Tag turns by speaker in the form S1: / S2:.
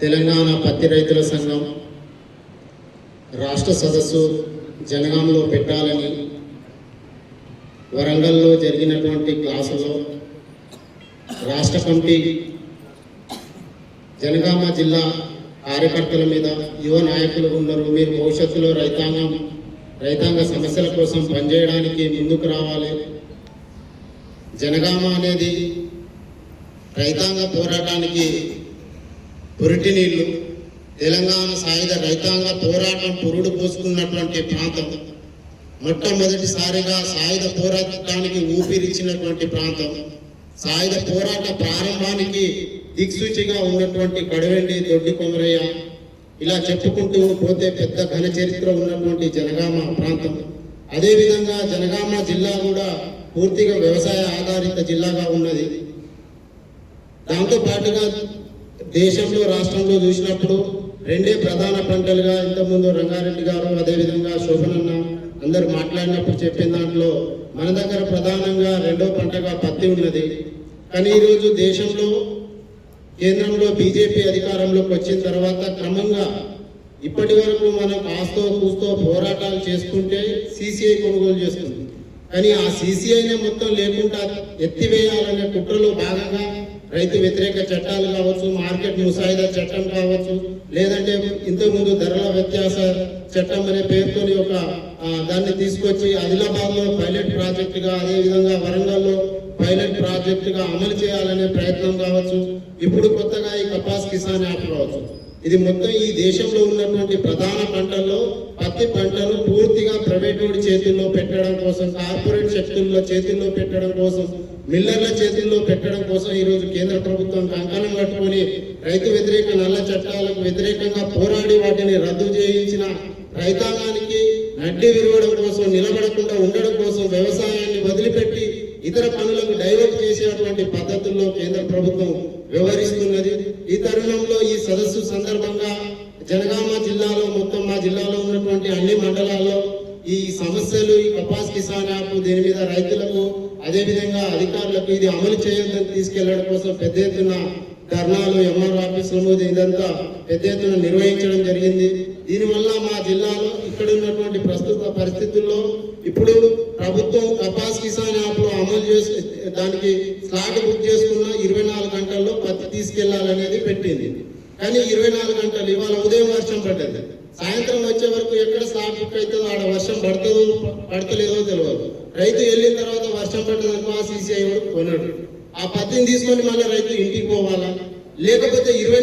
S1: తెలంగాణ పత్తి రైతుల సంఘం రాష్ట్ర సదస్సు జనగాంలో పెట్టాలని వరంగల్లో జరిగినటువంటి క్లాసులో రాష్ట్ర కమిటీ జనగామ జిల్లా కార్యకర్తల మీద యువ నాయకులు ఉన్నారు. మీరు భవిష్యత్తులో రైతాంగం రైతాంగ సమస్యల కోసం పనిచేయడానికి ముందుకు రావాలి. జనగామ అనేది రైతాంగ పోరాటానికి పురిటి నీళ్ళు తెలంగాణ సాయుధ రైతాంగ పోరాటం పురుడు పోసుకున్నటువంటి ప్రాంతం మొట్టమొదటిసారిగా సాయుధ పోరాటానికి ఊపిరిచ్చినటువంటి ప్రాంతం సాయుధ పోరాట ప్రారంభానికి దిక్సూచిగా ఉన్నటువంటి కడవెండి దొడ్డి కొమరయ్య ఇలా చెప్పుకుంటూ పోతే పెద్ద ఘన చరిత్ర ఉన్నటువంటి జనగామ ప్రాంతం. అదేవిధంగా జనగామ జిల్లా కూడా పూర్తిగా వ్యవసాయ ఆధారిత జిల్లాగా ఉన్నది. దాంతో పాటుగా దేశంలో రాష్ట్రంలో చూసినప్పుడు రెండే ప్రధాన పంటలుగా ఇంతకుముందు రంగారెడ్డి గారు అదేవిధంగా శోభనన్న అందరు మాట్లాడినప్పుడు చెప్పిన దాంట్లో మన దగ్గర ప్రధానంగా రెండో పంటగా పత్తి ఉన్నది. కానీ ఈరోజు దేశంలో కేంద్రంలో బీజేపీ అధికారంలోకి వచ్చిన తర్వాత క్రమంగా ఇప్పటి వరకు మనం కాస్తో కూస్తో పోరాటాలు చేసుకుంటే సీసీఐ కొనుగోలు చేస్తుంది. కానీ ఆ సీసీఐనే మొత్తం లేకుండా ఎత్తివేయాలనే కుట్రలో భాగంగా రైతు వ్యతిరేక చట్టాలు కావచ్చు మార్కెట్ ముసాయిదా చట్టం కావచ్చు లేదంటే ఇంతకుముందు ధరల వ్యత్యాస చట్టం అనే పేరుతోని ఒక దాన్ని తీసుకొచ్చి ఆదిలాబాద్లో పైలట్ ప్రాజెక్ట్గా అదే విధంగా వరంగల్లో పైలట్ ప్రాజెక్ట్గా అమలు చేయాలనే ప్రయత్నం కావచ్చు. ఇప్పుడు కొత్తగా ఈ కపాస్ కిసాన్ యాప్ కావచ్చు ఇది మొత్తం ఈ దేశంలో ఉన్నటువంటి ప్రధాన పంటల్లో పత్తి పంటను పూర్తిగా ప్రైవేట్ వాడి చేతుల్లో పెట్టడం కోసం కార్పొరేట్ శక్తుల్లో చేతుల్లో పెట్టడం కోసం మిల్లర్ల చేతుల్లో పెట్టడం కోసం ఈ రోజు కేంద్ర ప్రభుత్వం కంకణం కట్టుకొని రైతు వ్యతిరేక నల్ల చట్టాలకు వ్యతిరేకంగా పోరాడి వాటిని రద్దు చేయించిన రైతాంగానికి నడ్డి విరవడం కోసం నిలబడకుండా ఉండడం కోసం వ్యవసాయాన్ని వదిలిపెట్టి ఇతర పనులకు డైవర్ట్ చేసేటువంటి పద్ధతుల్లో కేంద్ర ప్రభుత్వం వ్యవహరిస్తున్నది. ఇతర సదస్సు సందర్భంగా జనగామ జిల్లాలో మొత్తం మా జిల్లాలో ఉన్నటువంటి అన్ని మండలాల్లో ఈ సమస్యలు ఈ కపాస్ కిసాన్ యాప్ దీని మీద రైతులకు అదేవిధంగా అధికారులకు ఇది అమలు చేయొద్దని తీసుకెళ్ళడం కోసం పెద్ద ఎత్తున ధర్నాలు ఎంఆర్ ఆఫీసులు ఇదంతా పెద్ద ఎత్తున నిర్వహించడం జరిగింది. దీనివల్ల మా జిల్లాలో ఇక్కడ ఉన్నటువంటి ప్రస్తుత పరిస్థితుల్లో ఇప్పుడు ప్రభుత్వం కపాస్ కిసాన్ యాప్లో అమలు చేసి దానికి స్లాట్ బుక్ చేసుకున్న ఇరవై నాలుగు గంటల్లో పత్తి తీసుకెళ్ళాలనేది పెట్టింది. కానీ ఇరవై నాలుగు గంటలు ఇవాళ ఉదయం వర్షం పడ్డది. సాయంత్రం వచ్చే వరకు ఎక్కడ స్లాట్ అవుతుందో ఆడ వర్షం పడుతుందో పడతలేదో తెలియదు రైతు వెళ్ళిన తర్వాత వర్షం పడ్డదనుకో ఆ సీసీఐ కొన్నాడు. ఆ పత్తిని తీసుకొని మళ్ళీ రైతు ఇంటికి పోవాలా? లేకపోతే ఇరవై